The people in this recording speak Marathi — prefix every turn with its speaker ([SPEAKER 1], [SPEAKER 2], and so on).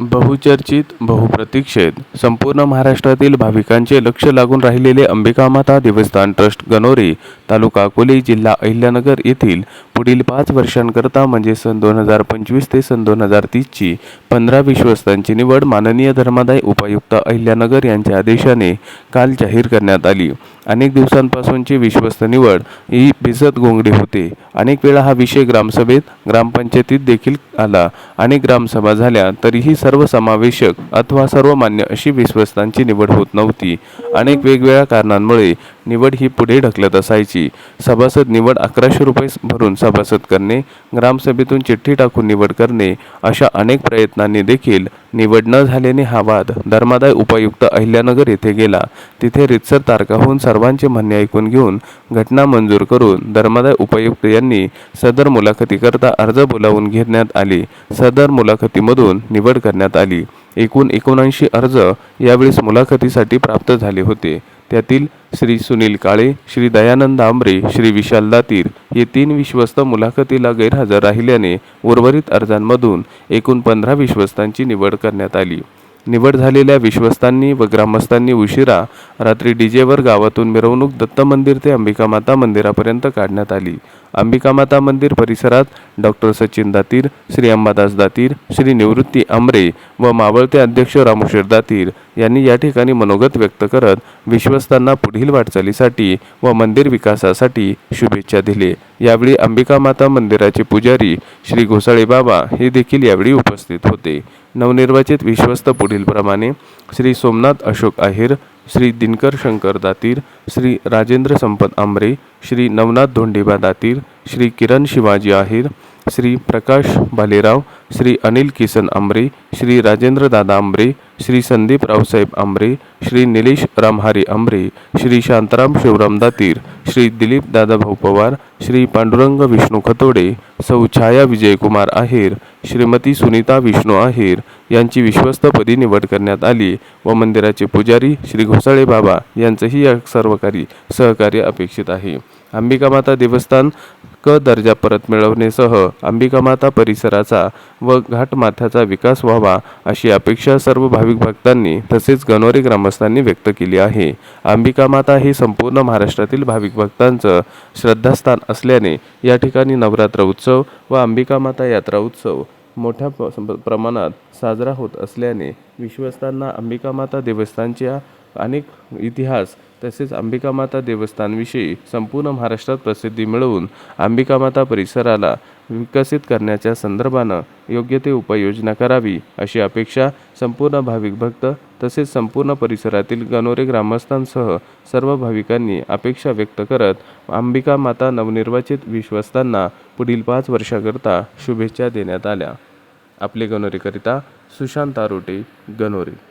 [SPEAKER 1] बहुचर्चित बहुप्रतीक्षित. संपूर्ण महाराष्ट्रातील भाविकांचे लक्ष लागून राहिलेले अंबिकामाता देवस्थान ट्रस्ट गणोरी तालुका अकोले जिल्हा अहिल्यानगर येथील पुढील पाच वर्षांकरता म्हणजे सन दोन हजार पंचवीस ते सन दोन हजार तीसची पंधरा विश्वस्तांची निवड माननीय धर्मादाय उपायुक्त अहिल्यानगर यांच्या आदेशाने काल जाहीर करण्यात आली. अनेक दिवसांपासूनची विश्वस्त निवड ही भिजत गोंगडी होते. अनेक वेळा हा विषय ग्रामसभेत ग्रामपंचायतीत देखील आला. अनेक ग्रामसभा झाल्या तरीही सर्वसमावेशक अथवा सर्वमान्य अशी विश्वस्तांची निवड होत नव्हती. अनेक वेगवेगळ्या कारणांमुळे निवड ही पुढे ढकलत असायची. सभासद निवड अकराशे रुपये भरून सभासद करणे ग्रामसभेतून चिठ्ठी टाकून निवड करणे अशा अनेक प्रयत्नांनी देखील निवड न झाल्याने हा वाद धर्मादाय उपायुक्त अहिल्यानगर येथे गेला. तिथे रितसर तारकाहून होऊन सर्वांचे म्हणणे ऐकून घेऊन घटना मंजूर करून धर्मादाय उपायुक्त यांनी सदर मुलाखतीकरता अर्ज बोलावून घेण्यात आले. सदर मुलाखतीमधून निवड करण्यात आली. एकूण एकोणऐंशी अर्ज यावेळेस मुलाखतीसाठी प्राप्त झाले होते. त्यातील श्री सुनील काळे श्री दयानंद आंबरे श्री विशाल दातीर हे तीन विश्वस्त मुलाखतीला गैरहजर राहिल्याने उर्वरित अर्जांमधून एकूण पंधरा विश्वस्तांची निवड करण्यात आली. निवड झालेल्या विश्वस्तांनी व ग्रामस्थांनी उशिरा रात्री डीजेवर गावातून मिरवणूक दत्त मंदिर ते अंबिका माता मंदिरापर्यंत काढण्यात आली. अंबिका माता मंदिर परिसरात डॉक्टर सचिन दातीर श्री अंबादास दातीर श्री निवृत्ती आमरे व मावळते अध्यक्ष रामोशेर दातीर यांनी या ठिकाणी मनोगत व्यक्त करत विश्वस्तांना पुढील वाटचालीसाठी व मंदिर विकासासाठी शुभेच्छा दिले. यावेळी अंबिका माता मंदिराचे पुजारी श्री घोसाळे बाबा हे देखील यावेळी उपस्थित होते. नवनिर्वाचित विश्वस्त पुढीलप्रमाणे श्री सोमनाथ अशोक आहेर श्री दिनकर शंकर दातीर श्री राजेंद्र संपत आंबरे श्री नवनाथ धोंडेबा दातीर श्री किरण शिवाजी आहेर श्री प्रकाश भालेराव श्री अनिल किसन आंबरे श्री राजेंद्र दादा आंबरे श्री संदीप रावसाहेब आंबरे श्री निलेश रामहारी आंबरे श्री शांताराम शिवराम दातीर श्री दिलीप दादाभाऊ पवार श्री पांडुरंग विष्णू खतोडे सौ छाया विजयकुमार आहेर श्रीमती सुनीता विष्णू आहेर यांची विश्वस्तपदी निवड करण्यात आली व मंदिराचे पुजारी श्री घोसाळे बाबा यांचंही या सर्वकारी सहकार्य अपेक्षित आहे. अंबिका माता देवस्थान क दर्जा परत मिळवणेसह अंबिका माता परिसराचा व घाटमाथ्याचा विकास व्हावा अशी अपेक्षा सर्व भाविक भक्तांनी तसेच गणोरी ग्रामस्थांनी व्यक्त केली आहे. अंबिका माता हे संपूर्ण महाराष्ट्रातील भाविक भक्तांचं श्रद्धास्थान असल्याने या ठिकाणी नवरात्र उत्सव व अंबिका माता यात्रा उत्सव मोठ्या प- प्रमाणात साजरा होत असल्याने विश्वस्तांना अंबिका माता देवस्थानच्या अनेक इतिहास तसेच अंबिकामाता देवस्थानविषयी संपूर्ण महाराष्ट्रात प्रसिद्धी मिळवून अंबिकामाता परिसराला विकसित करण्याच्या संदर्भानं योग्य ते उपाययोजना करावी अशी अपेक्षा संपूर्ण भाविक भक्त तसेच संपूर्ण परिसरातील गणोरे ग्रामस्थांसह सर्व भाविकांनी अपेक्षा व्यक्त करत अंबिका माता नवनिर्वाचित विश्वस्तांना पुढील पाच वर्षाकरता शुभेच्छा देण्यात आल्या. आपले गणोरेकरिता सुशांत आरोटे गणोरे.